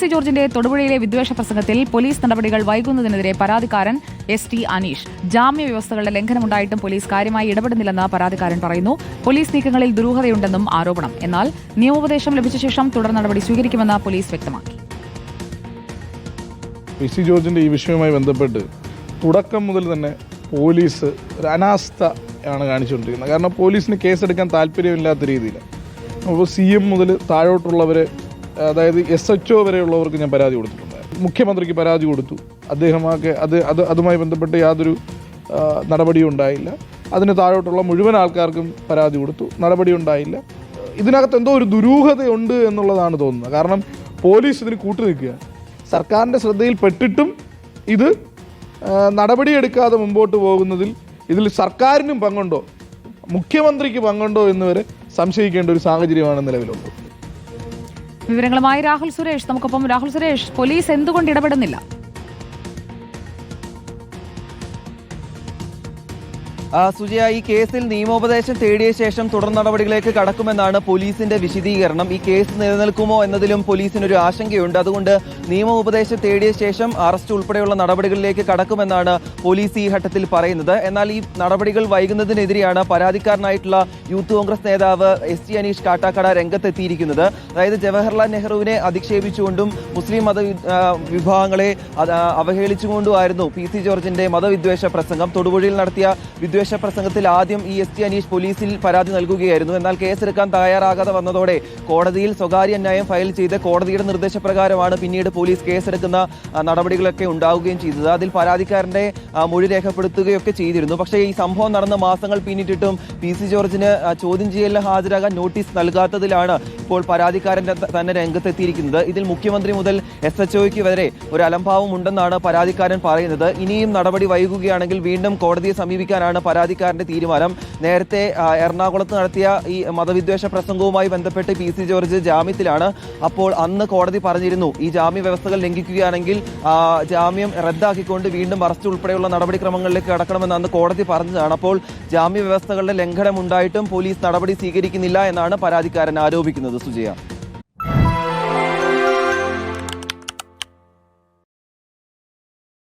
C ജോർജിന്റെ തൊടുപുഴയിലെ വിദ്വേഷ പ്രസംഗത്തിൽ പോലീസ് നടപടികൾ വൈകുന്നതിനെതിരെ പരാതിക്കാരൻ എസ് ടി അനീഷ്. ജാമ്യ വ്യവസ്ഥകളുടെ ലംഘനമുണ്ടായിട്ടും പോലീസ് കാര്യമായി ഇടപെടുന്നില്ലെന്ന് പരാതിക്കാരൻ പറയുന്നു. പോലീസ് നീക്കങ്ങളിൽ ദുരൂഹതയുണ്ടെന്നും ആരോപണം. എന്നാൽ നിയമോപദേശം ലഭിച്ച ശേഷം തുടർ നടപടി സ്വീകരിക്കുമെന്ന് പോലീസ് വ്യക്തമാക്കി. സി ജോർജിന്റെ ഈ വിഷയവുമായി ബന്ധപ്പെട്ട് തുടക്കം മുതൽ തന്നെ പോലീസ് ഒരു അനാസ്ഥ ആണ് കാണിച്ചുകൊണ്ടിരിക്കുന്നത്. കാരണം പോലീസിന് കേസെടുക്കാൻ താല്പര്യമില്ലാത്ത രീതിയിൽ അപ്പോൾ സി എം മുതൽ താഴോട്ടുള്ളവരെ അതായത് എസ് എച്ച് ഒ വരെയുള്ളവർക്ക് ഞാൻ പരാതി കൊടുത്തിട്ടുണ്ട്. മുഖ്യമന്ത്രിക്ക് പരാതി കൊടുത്തു. അദ്ദേഹമാകെ അത് അത് അതുമായി ബന്ധപ്പെട്ട് യാതൊരു നടപടിയും ഉണ്ടായില്ല. അതിന് താഴോട്ടുള്ള മുഴുവൻ ആൾക്കാർക്കും പരാതി കൊടുത്തു. നടപടി ഉണ്ടായില്ല. ഇതിനകത്ത് എന്തോ ഒരു ദുരൂഹതയുണ്ട് എന്നുള്ളതാണ് തോന്നുന്നത്. കാരണം പോലീസ് ഇതിന് കൂട്ടു നിൽക്കുക സർക്കാരിന്റെ ശ്രദ്ധയിൽപ്പെട്ടിട്ടും ഇത് നടപടിയെടുക്കാതെ മുമ്പോട്ട് പോകുന്നതിൽ ഇതിൽ സർക്കാരിനും പങ്കുണ്ടോ മുഖ്യമന്ത്രിക്ക് പങ്കുണ്ടോ എന്ന് വരെ സംശയിക്കേണ്ട ഒരു സാഹചര്യമാണ് നിലവിലുള്ളത്. വിവരങ്ങളുമായി രാഹുൽ സുരേഷ്. നമുക്കൊപ്പം രാഹുൽ സുരേഷ് പോലീസ് എന്തുകൊണ്ട് ഇടപെടുന്നില്ല? സുജയ ഈ കേസിൽ നിയമോപദേശം തേടിയ ശേഷം തുടർ നടപടികളിലേക്ക് കടക്കുമെന്നാണ് പോലീസിന്റെ വിശദീകരണം. ഈ കേസ് നിലനിൽക്കുമോ എന്നതിലും പോലീസിനൊരു ആശങ്കയുണ്ട്. അതുകൊണ്ട് നിയമോപദേശം തേടിയ ശേഷം അറസ്റ്റ് ഉൾപ്പെടെയുള്ള നടപടികളിലേക്ക് കടക്കുമെന്നാണ് പോലീസ് ഈ ഘട്ടത്തിൽ പറയുന്നത്. എന്നാൽ ഈ നടപടികൾ വൈകുന്നതിനെതിരെയാണ് പരാതിക്കാരനായിട്ടുള്ള യൂത്ത് കോൺഗ്രസ് നേതാവ് എസ് ടി അനീഷ് കാട്ടാക്കട രംഗത്തെത്തിയിരിക്കുന്നത്. അതായത് ജവഹർലാൽ നെഹ്റുവിനെ അധിക്ഷേപിച്ചുകൊണ്ടും മുസ്ലിം മത വിഭാഗങ്ങളെ അവഹേളിച്ചുകൊണ്ടുമായിരുന്നു പി സി ജോർജിന്റെ മതവിദ്വേഷ പ്രസംഗം. തൊടുപുഴയിൽ നടത്തിയ വിദ്വേഷ പ്രസംഗത്തിൽ ആദ്യം ഇ എസ് ടി അനീഷ് പോലീസിൽ പരാതി നൽകുകയായിരുന്നു. എന്നാൽ കേസെടുക്കാൻ തയ്യാറാകാതെ വന്നതോടെ കോടതിയിൽ സ്വകാര്യ അന്യായം ഫയൽ ചെയ്ത് കോടതിയുടെ നിർദ്ദേശപ്രകാരമാണ് പിന്നീട് പോലീസ് കേസെടുക്കുന്ന നടപടികളൊക്കെ ഉണ്ടാവുകയും ചെയ്തത്. അതിൽ പരാതിക്കാരന്റെ മൊഴി രേഖപ്പെടുത്തുകയൊക്കെ ചെയ്തിരുന്നു. പക്ഷേ ഈ സംഭവം നടന്ന മാസങ്ങൾ പിന്നിട്ടിട്ടും പി സി ജോർജിന് ചോദ്യം ചെയ്യലിന് ഹാജരാകാൻ നോട്ടീസ് നൽകാത്തതിലാണ് ഇപ്പോൾ പരാതിക്കാരൻ തന്നെ രംഗത്തെത്തിയിരിക്കുന്നത്. ഇതിൽ മുഖ്യമന്ത്രി മുതൽ എസ് എച്ച് ഒക്ക് വരെ ഒരു അലംഭാവം ഉണ്ടെന്നാണ് പരാതിക്കാരൻ പറയുന്നത്. ഇനിയും നടപടി വൈകുകയാണെങ്കിൽ വീണ്ടും കോടതിയെ സമീപിക്കാനാണ് പരാതിക്കാരന്റെ തീരുമാനം. നേരത്തെ എറണാകുളത്ത് നടത്തിയ ഈ മതവിദ്വേഷ പ്രസംഗവുമായി ബന്ധപ്പെട്ട് പി സി ജോർജ് ജാമ്യത്തിലാണ്. അപ്പോൾ അന്ന് കോടതി പറഞ്ഞിരുന്നു ഈ ജാമ്യ വ്യവസ്ഥകൾ ലംഘിക്കുകയാണെങ്കിൽ ജാമ്യം റദ്ദാക്കിക്കൊണ്ട് വീണ്ടും അറസ്റ്റ് ഉൾപ്പെടെയുള്ള നടപടിക്രമങ്ങളിലേക്ക് കടക്കണമെന്ന് അന്ന് കോടതി പറഞ്ഞതാണ്. അപ്പോൾ ജാമ്യ വ്യവസ്ഥകളുടെ ലംഘനം ഉണ്ടായിട്ടും പോലീസ് നടപടി സ്വീകരിക്കുന്നില്ല എന്നാണ് പരാതിക്കാരൻ ആരോപിക്കുന്നത്. സുജയ.